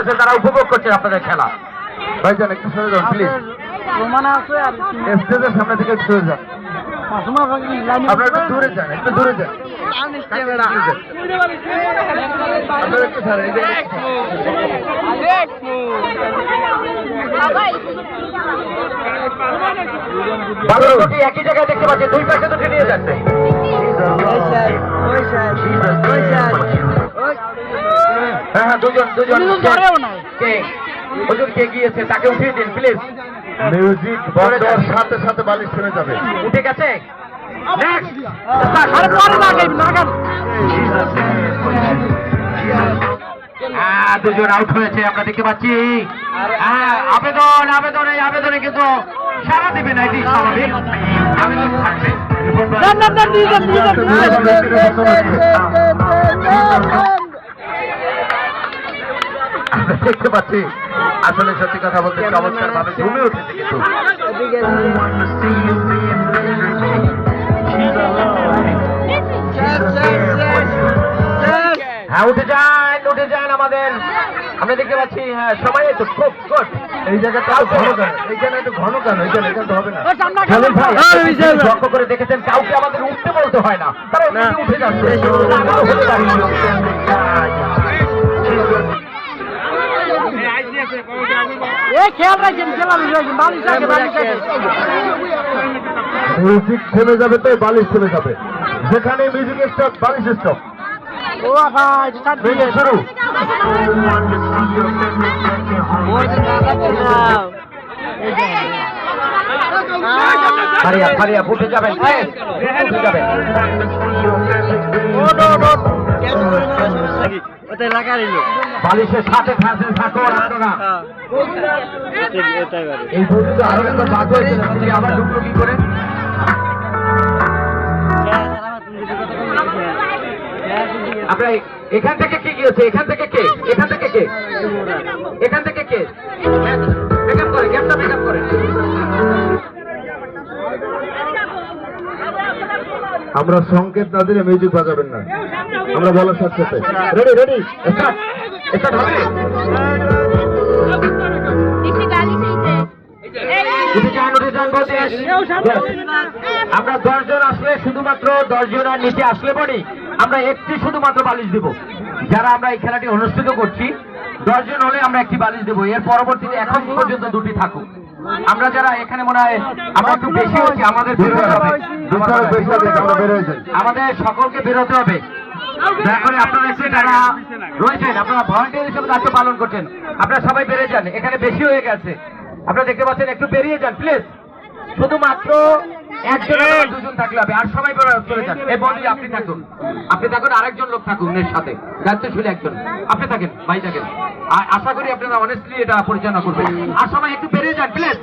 রয়েছে তারা উপভোগ করছে আপনাদের খেলা। ভাইজান একটু সরে যান প্লিজ রোমানা আছে আর স্টেজের সামনে থেকে একটু সরে যান। আপনারা একটু দূরে যান একটু দূরে যান। একই জায়গায় দেখতে পাচ্ছি দুই পাশে দুটি নিয়ে যাচ্ছে। দুজন দুজন দুজন ধরেও নাই। কে হুজুর কে গিয়েছে তাকে উঠিয়ে দিন প্লিজ মিউজিক বন্ধ সাথে সাথে বালিশ থেমে যাবে উঠে গেছে নেক্সট আরে পরে লাগাই লাগান হ্যাঁ দুজন আউট হয়েছে আমরা দেখতে পাচ্ছি হ্যাঁ আবেদন আবেদন এই আবেদনে কিন্তু সারা দিবে না এটি স্বাভাবিক আবেদন থাকবে না না না দিয়ে দেন দিয়ে দেন দিয়ে দেন আমরা দেখতে পাচ্ছি। আসলে সত্যি কথা বলতে চমৎকার ভাবে ঘুমে উঠেছে কিন্তু। হ্যাঁ উঠে যান উঠে যান আমাদের। আমরা দেখতে পাচ্ছি হ্যাঁ সময় তো খুব গুড এই জায়গাটা ঘন কেন? এইখানে একটু ঘন কেন? এইখানে এখানে হবে না। লক্ষ্য করে দেখেছেন কাউকে আমাদের উঠতে বলতে হয় না। তারা উঠে যাচ্ছে। খেয়াল রাখেন বালিশ রাখেন বালিশ মিউজিক থেমে যাবে তো বালিশ থেমে যাবে। যেখানে মিউজিক স্টপ বালিশ স্টপ ও শুরু। ফারিয়া ফারিয়া উঠে যাবেন যাবেন বালিশের সাথে থাকবেন থাকুন আপনারা এই পর্যন্ত আরও একবার বাদ হয়েছে আপনি আবার ঢুকলো কি করে? আপনার এখান থেকে কে গিয়েছে? এখান থেকে কে? এখান থেকে কে? এখান থেকে কে? মেকআপ করে গ্যাপটা মেকআপ আমরা সংকেত না দিলে মিউজিক বাজাবেন না। আমরা বলার সাথে সাথে। রেডি রেডি আমরা দশজন আসলে শুধুমাত্র দশজন আর নিচে আসলে পরে আমরা একটি শুধুমাত্র বালিশ দেব। যারা আমরা এই খেলাটি অনুষ্ঠিত করছি দশজন হলে আমরা একটি বালিশ দেবো। এর পরবর্তীতে এখন পর্যন্ত দুটি থাকুক। আমরা যারা এখানে মনে হয় আমরা একটু বেশি হয়েছি আমাদের বেরোতে হবে। আমাদের সকলকে বেরোতে হবে। দয়া করে আপনারা এসে যারা রয়েছেন আপনারা ভলান্টিয়ার হিসেবে দায়িত্ব পালন করছেন আপনারা সবাই বেড়ে যান। এখানে বেশি হয়ে গেছে। আপনারা দেখতে পাচ্ছেন একটু বেরিয়ে যান প্লিজ শুধুমাত্র একজন দুজন থাকলে হবে আর সবাই চলে যান এই বন্ধু আপনি থাকুন। আপনি থাকুন আরেকজন লোক থাকুন এর সাথে। দায়িত্বশীল একজন। আপনি থাকেন ভাই থাকেন। আশা করি আপনারা অনেস্টলি এটা পরিচালনা করবেন। আর সবাই একটু বেরিয়ে যান প্লিজ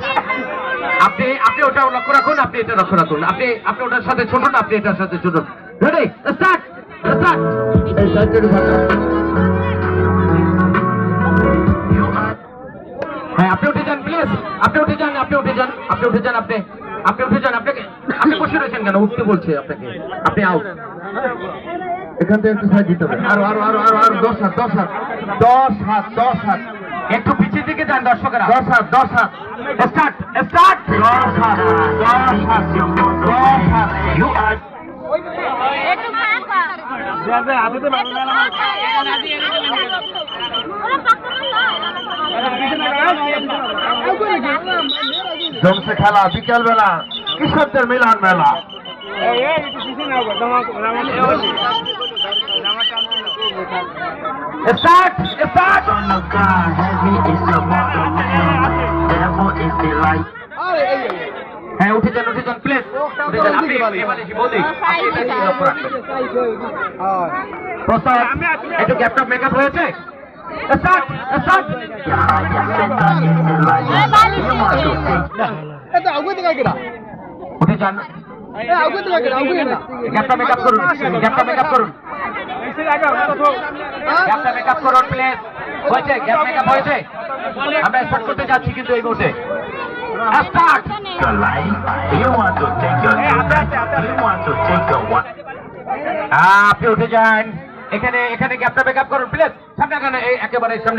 আপনি আপনি ওটা লক্ষ্য রাখুন আপনি এটা লক্ষ্য রাখুন। আপনি আপনি ওটার সাথে ছুটুন আপনি এটার সাথে ছুটুন। রেডি স্টার্ট স্টার্ট হ্যাঁ আপনি উঠে যান প্লিজ আপনি উঠে যান আপনি উঠে যান আপনি উঠে যান আপনি। আপনি উঠে যান আপনাকে আপনি বসে রয়েছেন কেন উঠতে বলছে আপনাকে আপনি আউট এখান থেকে একটু সাইড দিতে হবে আরও আরও আরও আরও আরও দশ হাত দশ হাত দশ হাত দশ হাত একটু পিছিয়ে দিকে যান দর্শকেরা দশ হাত দশ হাত স্টার্ট স্টার্ট দশ হাত দশ হাত দশ হাত না জমছে খেলা বিকেল বেলা কৃষকদের মিলন মেলা। Start start. হ্যাঁ উঠে যান উঠে যান রাখবেন প্রস্তাব একটু গ্যাপটা মেকআপ হয়েছে? Start start. উঠে যান। গ্যাপটা মেকআপ করুন গ্যাপটা মেকআপ করুন। গ্যাপটা মেকআপ করুন প্লিজ হয়েছে গ্যাপ মেকআপ হয়েছে। আমরা স্টার্ট করতে যাচ্ছি কিন্তু এই মুহূর্তে। Start You want to take your you want to take your one. আপনি উঠে যান। এখানে এখানে গ্যাপটা মেকআপ করুন প্লিজ সামনে একেবারে সামনে